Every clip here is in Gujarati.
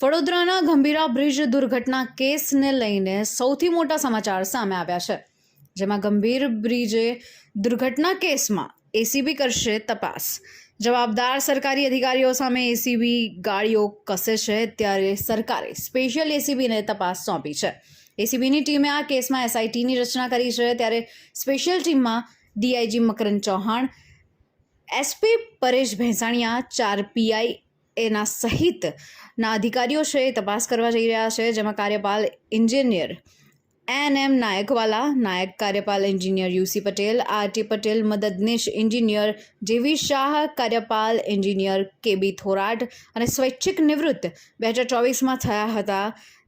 વડોદરાના ગંભીરા બ્રિજ દુર્ઘટના કેસને લઈને સૌથી મોટા સમાચાર સામે આવ્યા છે. જેમાં ગંભીર બ્રિજે દુર્ઘટના કેસમાં એસીબી કરશે તપાસ. જવાબદાર સરકારી અધિકારીઓ સામે એસીબી ગાડીઓ કસે છે ત્યારે સરકારે સ્પેશિયલ એસીબીને તપાસ સોંપી છે. એસીબીની ટીમે આ કેસમાં એસઆઈટીની રચના કરી છે ત્યારે સ્પેશિયલ ટીમમાં ડીઆઈજી મકરંદ ચૌહાણ એસપી પરેશ ભેંસાણિયા, ચાર પીઆઈ એના સહિતના અધિકારીઓ છે, એ તપાસ કરવા જઈ રહ્યા છે, જેમાં કાર્યપાલ એન્જિનિયર એન એમ નાયકવાલા, નાયક કાર્યપાલ engineer UC Patel, R T Patel, મદદનીશ એન્જિનિયર જેવી શાહ કાર્યપાલ એન્જિનિયર કેબી થોરાટ અને સ્વૈચ્છિક નિવૃત્ત બે હજાર ચોવીસમાં થયા હતા.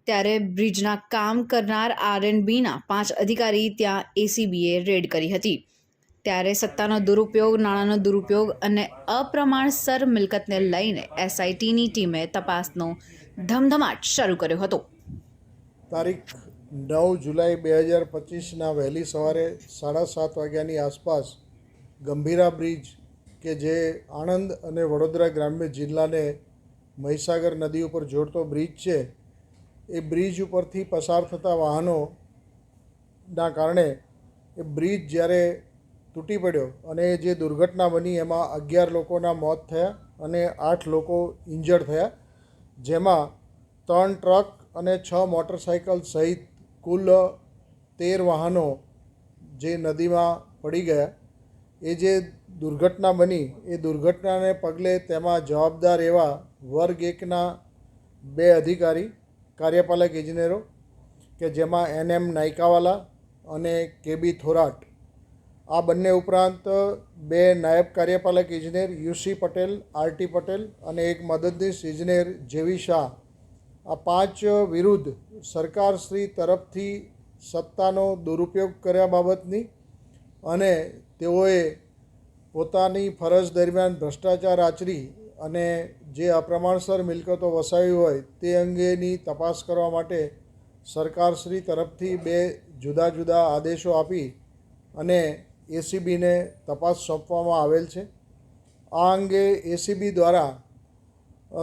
ત્યારે બ્રિજના કામ કરનાર આર એન બીના પાંચ અધિકારી ત્યાં એસીબીએ રેડ કરી હતી. ત્યારે સત્તાનો દુરુપયોગ, નાણાંનો દુરુપયોગ અને અપ્રમાણસર મિલકતને લઈને એસઆઈટીની ટીમે તપાસનો ધમધમાટ શરૂ કર્યો હતો. તારીખ નવ જુલાઈ બે હજાર પચીસના વહેલી સવારે સાડા સાત વાગ્યાની આસપાસ ગંભીરા બ્રિજ કે જે આણંદ અને વડોદરા ગ્રામ્ય જિલ્લાને મહીસાગર નદી ઉપર જોડતો બ્રિજ છે, એ બ્રિજ ઉપરથી પસાર થતા વાહનોના કારણે એ બ્રિજ જ્યારે તૂટી પડ્યો અને જે દુર્ઘટના બની એમાં અગિયાર લોકોના મોત થયા અને આઠ લોકો ઇન્જર્ડ થયા, જેમાં ત્રણ ટ્રક અને છ મોટરસાઇકલ સહિત કુલ તેર વાહનો જે નદીમાં પડી ગયા. એ જે દુર્ઘટના બની, એ દુર્ઘટનાને પગલે તેમાં જવાબદાર એવા વર્ગ એકના બે અધિકારી, કાર્યપાલક ઇજનેરો કે જેમાં એન એમ નાયકાવાલા અને કેબી થોરાટ આ બંને ઉપરાંત બે નાયબ કાર્યપાલક ઇજનેર યુસી પટેલ, આરટી પટેલ અને એક મદદનીશ ઇજનેર જેવી શાહ. આ પાંચ વિરુદ્ધ સરકારશ્રી તરફથી સત્તાનો દુરુપયોગ કર્યા બાબતની અને તેઓએ પોતાની ફરજ દરમિયાન ભ્રષ્ટાચાર આચરી અને જે અપ્રમાણસર મિલકતો વસાવી હોય તે અંગેની તપાસ કરવા માટે સરકારશ્રી તરફથી બે જુદા જુદા આદેશો આપી અને એસીબીને તપાસ સોંપવામાં આવેલ છે. આ અંગે એસીબી દ્વારા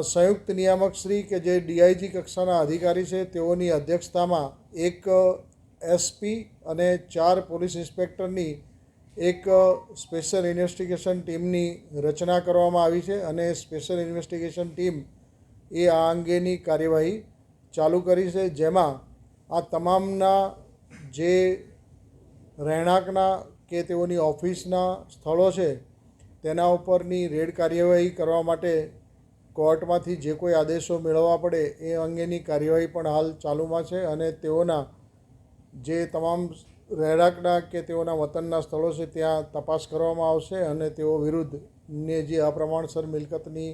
સંયુક્ત નિયામક શ્રી કે જે ડીઆઈજી કક્ષાના અધિકારી છે, તેઓની અધ્યક્ષતામાં એક એસપી અને ચાર પોલીસ ઇન્સ્પેક્ટરની એક સ્પેશિયલ ઇન્વેસ્ટિગેશન ટીમની રચના કરવામાં આવી છે અને સ્પેશિયલ ઇન્વેસ્ટિગેશન ટીમ એ આ અંગેની કાર્યવાહી ચાલુ કરી છે. જેમાં આ તમામના જે રહેણાંકના કે તેઓની ઓફિસના સ્થળો છે, તેના ઉપરની રેડ કાર્યવાહી કરવા માટે કોર્ટમાંથી જે કોઈ આદેશો મેળવવા પડે એ અંગેની કાર્યવાહી પણ હાલ ચાલુમાં છે અને તેઓના જે તમામ રહેણાંકના કે તેઓના વતનના સ્થળો છે ત્યાં તપાસ કરવામાં આવશે અને તેઓ વિરુદ્ધને જે અપ્રમાણસર મિલકતની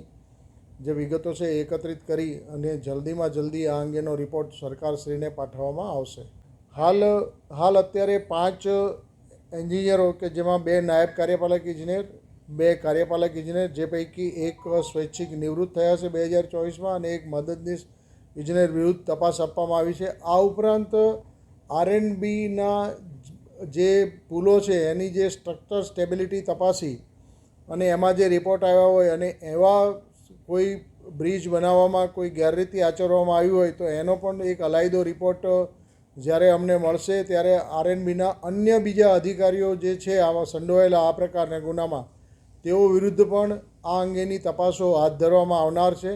જે વિગતો છે એકત્રિત કરી અને જલ્દીમાં જલ્દી આ અંગેનો રિપોર્ટ સરકારશ્રીને પાઠવવામાં આવશે. હાલ હાલ અત્યારે પાંચ એન્જિનિયરો કે જેમાં બે નાયબ કાર્યપાલક ઇજનેર, બે કાર્યપાલક ઇજનેર, જે પૈકી એક સ્વૈચ્છિક નિવૃત્ત થયા છે બે હજાર ચોવીસમાં અને એક મદદનીશ ઇજનેર વિરુદ્ધ તપાસ આપવામાં આવી છે. આ ઉપરાંત આરએનબીના જે પુલો છે, એની જે સ્ટ્રક્ચર સ્ટેબિલિટી તપાસી અને એમાં જે રિપોર્ટ આવ્યા હોય અને એવા કોઈ બ્રિજ બનાવવામાં, કોઈ ગેરરીતિ આચરવામાં આવી હોય તો એનો પણ એક અલાયદો રિપોર્ટ જ્યારે અમને મળશે ત્યારે આરએનબીના અન્ય બીજા અધિકારીઓ જે છે, આવા સંડોવાયેલા આ પ્રકારના ગુનામાં, તેઓ વિરુદ્ધ પણ આ અંગેની તપાસો હાથ ધરવામાં આવનાર છે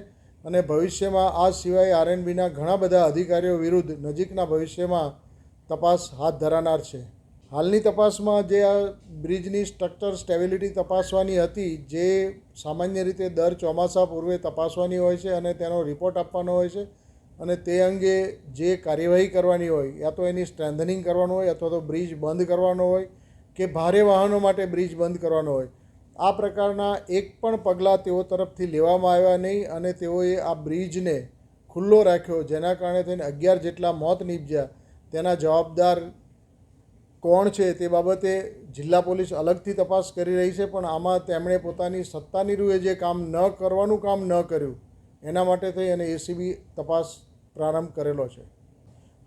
અને ભવિષ્યમાં આ સિવાય આરએનબીના ઘણા બધા અધિકારીઓ વિરુદ્ધ નજીકના ભવિષ્યમાં તપાસ હાથ ધરાનાર છે. હાલની તપાસમાં જે આ બ્રિજની સ્ટ્રક્ચર સ્ટેબિલિટી તપાસવાની હતી, જે સામાન્ય રીતે દર ચોમાસા પૂર્વે તપાસવાની હોય છે અને તેનો રિપોર્ટ આપવાનો હોય છે અને તે અંગે જે કાર્યવાહી કરવાની હોય, યા તો એની સ્ટ્રેન્થનિંગ કરવાનું હોય, અથવા તો બ્રિજ બંધ કરવાનો હોય, કે ભારે વાહનો માટે બ્રિજ બંધ કરવાનો હોય, આ પ્રકારના એક પણ પગલાં તેઓ તરફથી લેવામાં આવ્યા નહીં અને તેઓએ આ બ્રિજને ખુલ્લો રાખ્યો, જેના કારણે થઈને અગિયાર જેટલા મોત નીપજ્યા. તેના જવાબદાર કોણ છે તે બાબતે જિલ્લા પોલીસ અલગથી તપાસ કરી રહી છે, પણ આમાં તેમણે પોતાની સત્તાની રૂએ જે કામ ન કરવાનું કામ ન કર્યું, એના માટે થઈ અને એસીબી તપાસ પ્રારંભ કરેલો છે.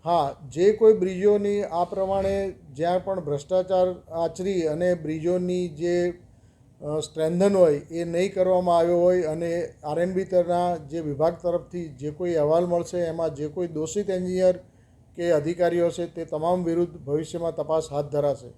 હા, જે કોઈ બ્રિજોની આ પ્રમાણે જ્યાં પણ ભ્રષ્ટાચાર આચરી અને બ્રિજોની જે સ્ટ્રેન્ધન હોય એ નહીં કરવામાં આવ્યો હોય અને આરએનબી તરના જે વિભાગ તરફથી જે કોઈ અહેવાલ મળશે, એમાં જે કોઈ દોષિત એન્જિનિયર કે અધિકારીઓ છે તે તમામ વિરુદ્ધ ભવિષ્યમાં તપાસ હાથ ધરાશે.